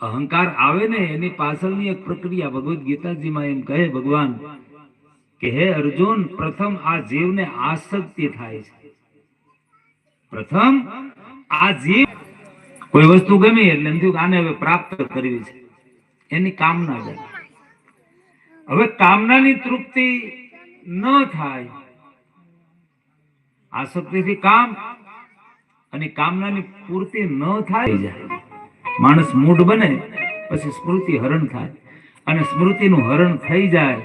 અહંકાર આવે ને એની પાછળની એક પ્રક્રિયા ભગવદ્ ગીતાજીમાં એમ કહે, ભગવાન, કે હે અર્જુન, પ્રથમ આ જીવને આસક્તિ થાય છે. પ્રથમ આ જીવ કોઈ વસ્તુ ગમી એટલે એમ થયું આને હવે પ્રાપ્ત કરવી છે. એની કામના જાય હવે કામનાની તૃપ્તિ ન થાય. આસક્તિથી કામ અને કામનાની પૂર્તિ ન થાય. જાય માણસ મૂઢ બને, પછી સ્મૃતિ હરણ થાય. અને સ્મૃતિનું હરણ થઈ જાય,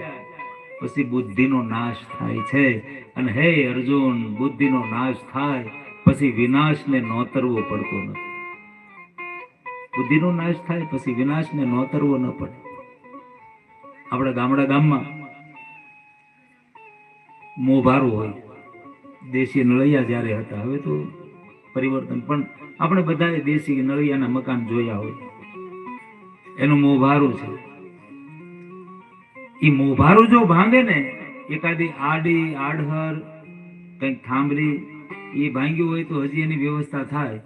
પછી બુદ્ધિનો નાશ થાય છે. અને હે અર્જુન, બુદ્ધિનો નાશ થાય, પછી વિનાશને નોતરવો પડતો નથી. બુદ્ધિનો નાશ થાય, પછી વિનાશને નોતરવો ન પડે. આપણા ગામડા ગામમાં મોભારું હોય, દેશી નળિયા જ્યારે હતા, હવે તો પરિવર્તન. પણ આપણે બધાએ દેશી નળિયાના મકાન જોયા હોય. એનું મોભારું છે. એ મોભારું જો ભાંગે ને, એકાદી આડી, આડહર, કંઈક થાંભલી એ ભાંગ્યું હોય તો હજી એની વ્યવસ્થા થાય.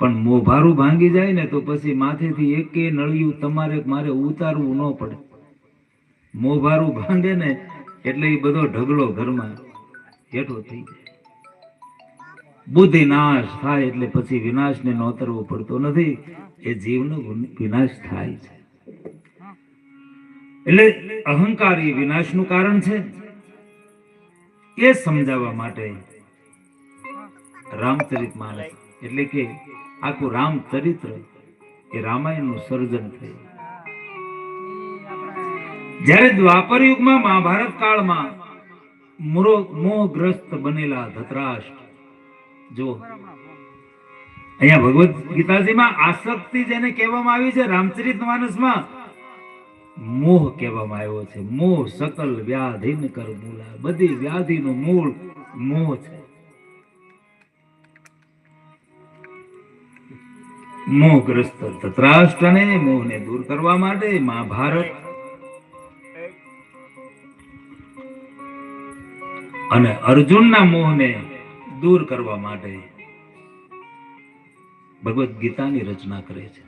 પણ મોભારું ભાંગી જાય ને તો પછી માથેથી એકે નળિયું તમારે મારે ઉતારવું ન પડે. મોભારું ભાંગે ને, એટલે એ બધો ઢગલો ઘરમાં હેઠો થઈ જાય. બુદ્ધિ નાશ થાય એટલે પછી વિનાશને નોતરવો પડતો નથી. એ જીવનો વિનાશ થાય છે. એટલે અહંકાર એ વિનાશનું કારણ છે. એ સમજાવવા માટે રામચરિત માનસ એટલે કે આખું રામચરિત્ર એ રામાયણનું સર્જન થયું. જ્યારે દ્વાપર યુગમાં મહાભારત કાળમાં મોહગ્રસ્ત બનેલા ધતરાષ્ટ્ર જો અહીંયા ભગવદ ગીતાજીમાં આસક્તિ જેને કહેવામાં આવી છે, રામચરિત માનસમાં મોહ કહેવામાં આવ્યો છે. મોહ સકલ વ્યાધિન કર મૂલા બધી વ્યાધિનું મૂળ મોહ છે. મોહગ્રસ્ત ધતરાષ્ટ્રને મોહને દૂર કરવા માટે મહાભારત. અને અર્જુનના મોહને દૂર કરવા માટે ભગવદ્ ગીતાની રચના કરે છે.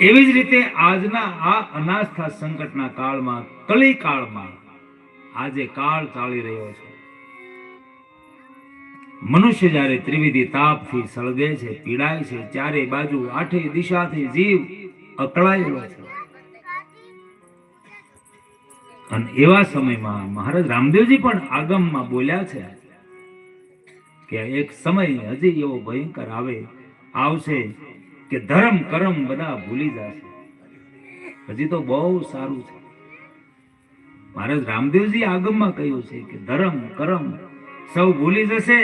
એવી જ રીતે આજના આ અનાસ્થા સંકટના કાળમાં કલી કાળમાં આજે કાળ ચાલી રહ્યો છે. મનુષ્ય જ્યારે ત્રિવિધિ તાપથી સળગે છે, પીડાય છે, ચારે બાજુ આઠે દિશાથી જીવ અકળાયેલો છે. અને એવા સમયમાં મહારાજ રામદેવજી પણ આગમમાં બોલ્યા છે કે એક સમય હજી એવો ભયંકર આવે, આવશે કે ધર્મ કરમ બધા ભૂલી જશે. હજી તો બહુ સારું છે. મહારાજ રામદેવજી આગમમાં કહ્યું છે કે ધર્મ કરમ સૌ ભૂલી જશે,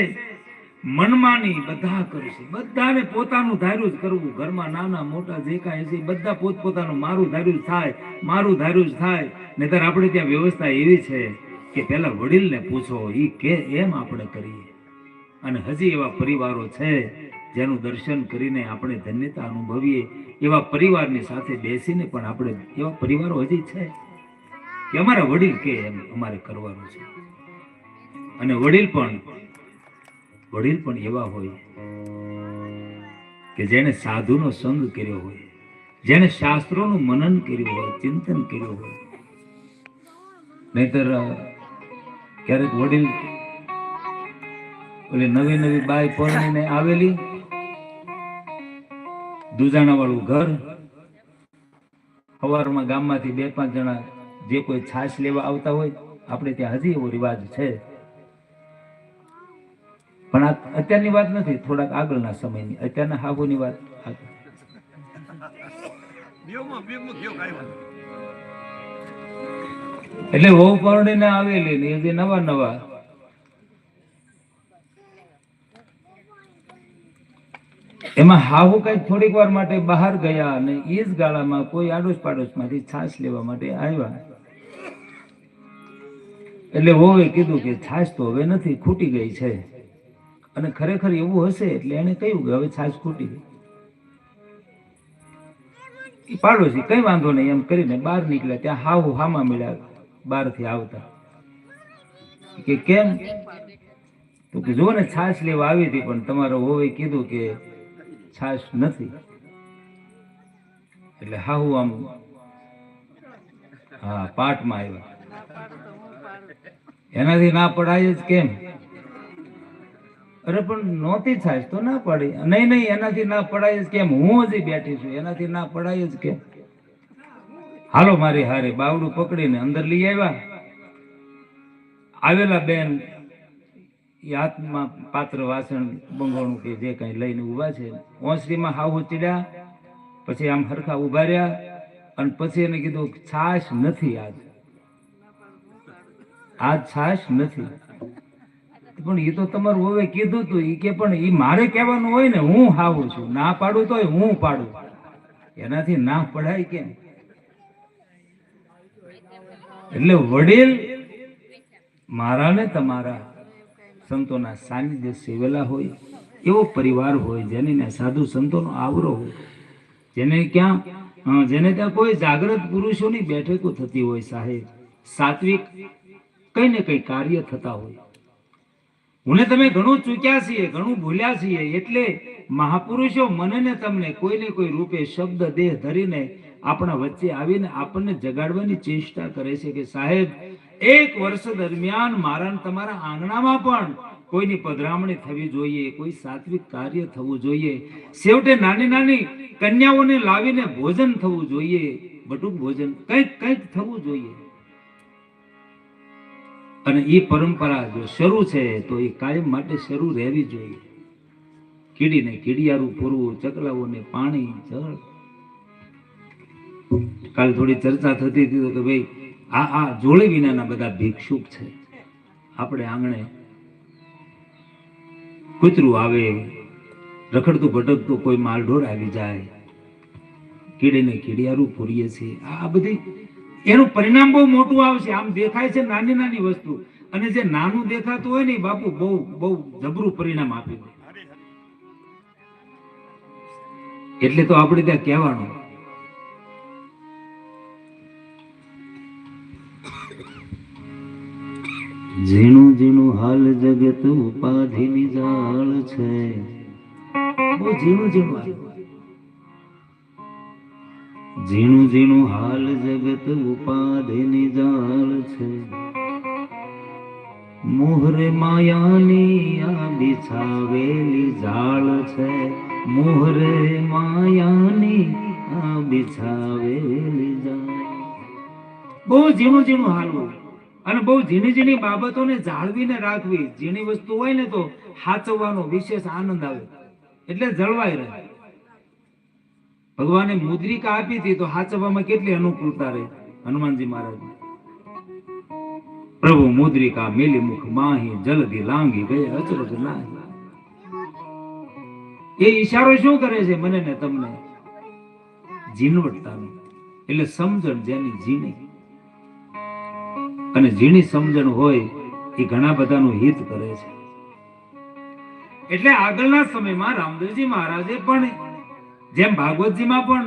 મનમાની બધા કરશે. બધાને પોતાનું ધાર્યું જ કરવું. ઘરમાં નાના મોટા જે કાંઈ છે બધા પોતપોતાનું મારું ધાર્યું જ થાય, મારું ધાર્યું જ થાય. નહીતર આપણે ત્યાં વ્યવસ્થા એવી છે કે પહેલા વડીલને પૂછો એ કે એમ આપણે કરીએ. અને હજી એવા પરિવારો છે જેનું દર્શન કરીને આપણે ધન્યતા અનુભવીએ, એવા પરિવારની સાથે બેસીને પણ આપણે, એવા પરિવારો હજી છે? કે અમારા વડીલ કે એમ અમારે કરવાનું છે. અને વડીલ પણ વડીલ પણ એવા હોય કે જેને સાધુનો સંગ કર્યો હોય જેને શાસ્ત્રોનું મનન કર્યું હોય, ચિંતન કર્યું હોય. નહીતર ક્યારેક વડીલ ઓલી નવી નવી બાઈ પરણીને આવેલી. દુજાણા વાળું ઘર. સવારમાં ગામમાંથી બે પાંચ જણા જે કોઈ છાશ લેવા આવતા હોય, આપણે ત્યાં હજી એવો રિવાજ છે. પણ આ અત્યારની વાત નથી, થોડાક આગળના સમયની. અત્યારના હાગોની વાત એટલે વહુ પરણીને આવેલી ને એ નવા નવા એમાં હાહુ કઈ થોડીક વાર માટે બહાર ગયા અને એ જ ગાળામાં કોઈ આડોશ પાડોશમાંથી છાશ લેવા માટે આવ્યા. એટલે હોવે કીધું કે છાશ તો હવે નથી, ખૂટી ગઈ છે. અને ખરેખર એવું હશે એટલે એને કહ્યું કે હવે છાશ ખૂટી ગઈ. પાડોશી કઈ વાંધો નહીં, એમ કરીને બહાર નીકળ્યા. ત્યાં હાવ હામાં મળ્યા બહારથી આવતા. કે કેમ? તો કે જો ને, છાશ લેવા આવી હતી, પણ તમારો હોવે કીધું કે છાશ નથી. એટલે હા હું આમ, હા પાઠમાં આવ્યા. એનાથી ના પડાય જ કેમ? અરે, પણ નહોતી થાય તો ના પડી. નહીં નહીં, એનાથી ના પડાય જ કેમ? હું હજી બેઠી છું, એનાથી ના પડાય જ કેમ? હાલો, મારી હારે બાવડું પકડીને અંદર લઈ આવ્યા. આવેલા બેન એ હાથમાં પાત્ર વાસણ બંગોણું કે જે કઈ લઈને ઊભા છે. ઓસરીમાં હાવ ચડ્યા પછી આમ હરખા ઊભા રહ્યા અને પછી એને કીધું છાશ નથી આજ. આજ છાશ નથી. પણ એ તો તમારું હવે કીધું તું એ કે પણ એ મારે કહેવાનું હોય ને, હું હાવું છું. ના પાડું તોય હું પાડું. એનાથી ના પડાય કેમ? એટલે વડીલ મારા ને તમારા. સંતોના સાનિધ્ય સેવેલા હોય, એવો પરિવાર હોય જેને સાધુ સંતોનો આવરો હોય. જેને ક્યાં જેને ત્યાં કોઈ જાગૃત પુરુષોની બેઠકો થતી હોય સાહેબ. સાત્વિક કઈ ને કઈ કાર્ય થતા હોય. હું તમે ઘણું ચૂક્યા છીએ, ઘણું ભૂલ્યા છીએ, એટલે મહાપુરુષો મને તમને કોઈ ને કોઈ રૂપે શબ્દ દેહ ધરીને આપણા વચ્ચે આવીને આપણને જગાડવાની ચેષ્ટા કરે છે કે સાહેબ, એક વર્ષ દરમિયાન મારા તમારા આંગણામાં પણ કોઈની પધરામણી થવી જોઈએ, કોઈ સાત્વિક કાર્ય થવું જોઈએ. છેવટે નાની નાની કન્યાઓને લાવીને ભોજન થવું જોઈએ. બટુક ભોજન, કંઈક કંઈક થવું જોઈએ. અને એ પરંપરા જો શરૂ છે, તો એ કાયમ માટે શરૂ રહેવી જોઈએ. કીડીને કીડિયારું પૂરવું, ચકલાઓને પાણી, જળ કાલ થોડી ચર્ચા થતી હતી કે ભાઈ, આ આ જોડે વિનાના બધા ભિક્ષુક છે. આપણે આંગણે કૂતરું આવે, રખડતું ભટકતું કોઈ માલઢોર આવી જાય, કીડીને કીડિયારું પૂરીએ છીએ. આ બધી એનું પરિણામ બહુ મોટું આવશે. આમ દેખાય છે નાની નાની વસ્તુ. અને જે નાનું દેખાતું હોય ને બાપુ બહુ બહુ જબરું પરિણામ આપી. દે એટલે તો આપણે ત્યાં કહેવાનું ઝીણું ઝીણું હાલ જગત ઉપાધિની જાળ છે. બહુ ઝીણું ઝીણું હાલ. ઝીણું ઝીણું હાલ જગત ઉપાધિની જાળ છે. મોહરે માયાની આ બિછાવેલી જાળ છે. મોહરે માયાની આ બિછાવેલી જાળ. બહુ ઝીણું ઝીણું હાલવું અને બહુ ઝીણી ઝીણી બાબતોને જાળવીને રાખવી, ઝીણી વસ્તુ હોય ને તો હાચવવાનો વિશેષ આનંદ આવે. એટલે જળવાઈ રહે. ભગવાને મુદ્રિકા આપી હતી તો હાચવવામાં કેટલી અનુકૂળતા રહી, હનુમાનજી મહારાજ. પ્રભુ મુદ્રિકા મેલી મુખ માહી જલધી લાંગી ગયે અચરજ નાહી. એ ઈશારો શું કરે છે? મને ને તમને. ઝીણવટતાનો. એટલે સમજણ જેની ઝીણી. અને ઝીણી સમજણ હોય એ ઘણા બધાનું હિત કરે છે. એટલે આગળના સમયમાં રામદેવજી મહારાજે પણ જેમ ભાગવતજીમાં પણ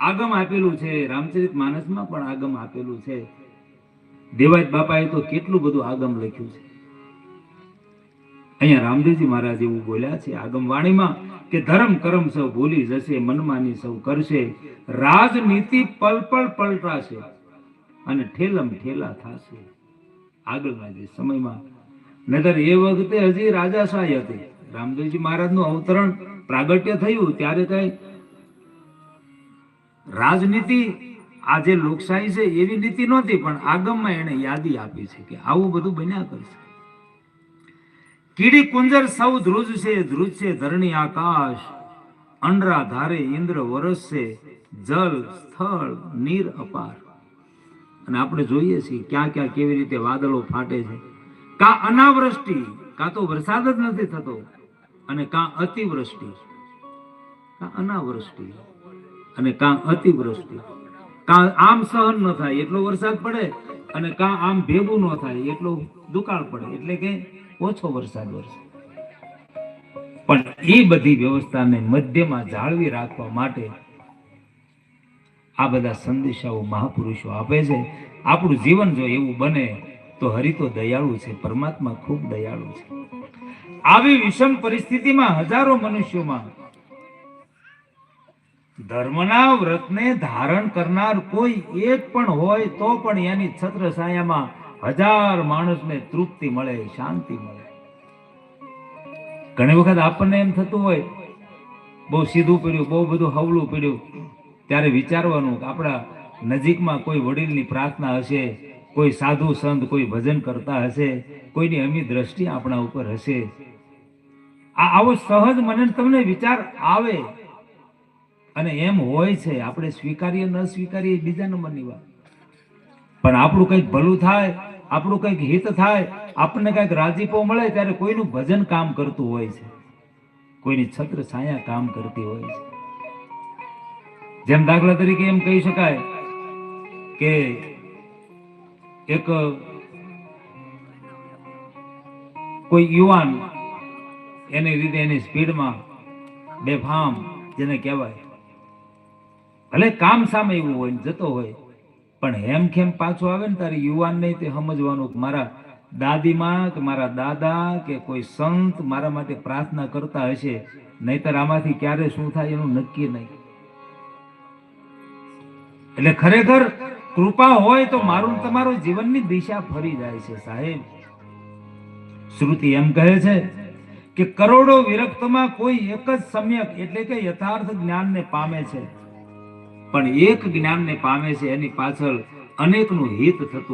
આગમ આપેલું છે, રામચરિત માનસમાં પણ આગમ આપેલું છે દેવાજ બાપાએ તો કેટલું બધું આગમ લખ્યું છે. અહીંયા રામદેવજી મહારાજ એવું બોલ્યા છે, આગમ વાણીમાં કે ધર્મ કરમ સૌ ભૂલી જશે મનમાની સૌ કરશે, રાજનીતિ પલ પલ પલટાશે. અને ઠેલમ ઠેલા થશે. આગળના જે સમયમાં, નહીતર એ વખતે હજી રાજાશાહી હતી. રામદેવજી મહારાજનું અવતરણ પ્રાગટ્ય થયું, ત્યારે કઈ રાજનીતિ, આ જે લોકશાહી છે, એવી નીતિ નહોતી, પણ આગમમાં એને યાદી આપી છે કે આવું બધું બન્યા કરશે. કીડી કુંજર સૌ ધ્રુજ છે ધ્રુજ છે, ધરણી આકાશ. અંડરા ધારે ઇન્દ્ર વરસ છે જલ, સ્થળ, નીર અપાર. અને આપણે જોઈએ છીએ ક્યાં ક્યાં કેવી રીતે વાદળો ફાટે છે. કા અનાવૃષ્ટિ, કાં તો વરસાદ જ નથી થતો, અને કાં અતિવૃષ્ટિ. કાં અનાવૃષ્ટિ અને કાં અતિવૃષ્ટિ. કાં આમ સહન ન થાય, એટલો વરસાદ પડે, અને કાં આમ ભેગું ન થાય, એટલો દુકાળ પડે, એટલે કે ઓછો વરસાદ વરસે. પણ એ બધી વ્યવસ્થાને મધ્યમાં જાળવી રાખવા માટે આ બધા સંદેશાઓ મહાપુરુષો આપે છે. આપણું જીવન જો એવું બને તો હરિ તો દયાળુ છે, પરમાત્મા ખૂબ દયાળુ છે. આવી વિષમ પરિસ્થિતિમાં હજારો મનુષ્યોમાં ધર્મના વ્રતને ધારણ કરનાર કોઈ એક પણ હોય તો પણ એની છત્ર છાયામાં હજાર માણસને તૃપ્તિ મળે, શાંતિ મળે. ઘણી વખત આપણને એમ થતું હોય, બહુ સીધું પીડ્યું, બહુ બધું હવળું પડ્યું. ત્યારે વિચારવાનું કે આપણા નજીકમાં કોઈ વડીલની પ્રાર્થના હશે, કોઈ સાધુ સંત કોઈ ભજન કરતા હશે, કોઈની અમી દ્રષ્ટિ આપણા ઉપર હશે. આવો સહજ મને તમને વિચાર આવે. અને એમ હોય છે, આપણે સ્વીકારીએ ન સ્વીકારીએ બીજા નંબરની વાત. પણ આપણું કંઈક ભલું થાય, આપણું કંઈક હિત થાય, આપણને કંઈક રાજીપો મળે ત્યારે કોઈનું ભજન કામ કરતું હોય છે. કોઈની છત્ર છાયા કામ કરતી હોય છે. જેમ દાખલા તરીકે એમ કહી શકાય કે એક કોઈ યુવાન એની રીતે એની સ્પીડમાં બેફામ જેને કહેવાય, ભલે કામ સામે એવું હોય જતો હોય, પણ હેમ ખેમ પાછો આવે ને તારે યુવાન નહીં તે સમજવાનું કે મારા દાદીમાં કે મારા દાદા કે કોઈ સંત મારા માટે પ્રાર્થના કરતા હશે, નહીતર આમાંથી ક્યારે શું થાય એનું નક્કી નહીં. એટલે ખરેખર કૃપા હોય તો મારું તમારું જીવનની દિશા ફરી જાય છે, સાહેબ. શ્રુતિ એમ કહે છે કે કરોડો વિરક્તમાં કોઈ એક જ સમ્યક એટલે કે યથાર્થ જ્ઞાનને પામે છે. પણ એક જ્ઞાનને પામે છે, એની પાછળ અનેકનું હિત થતું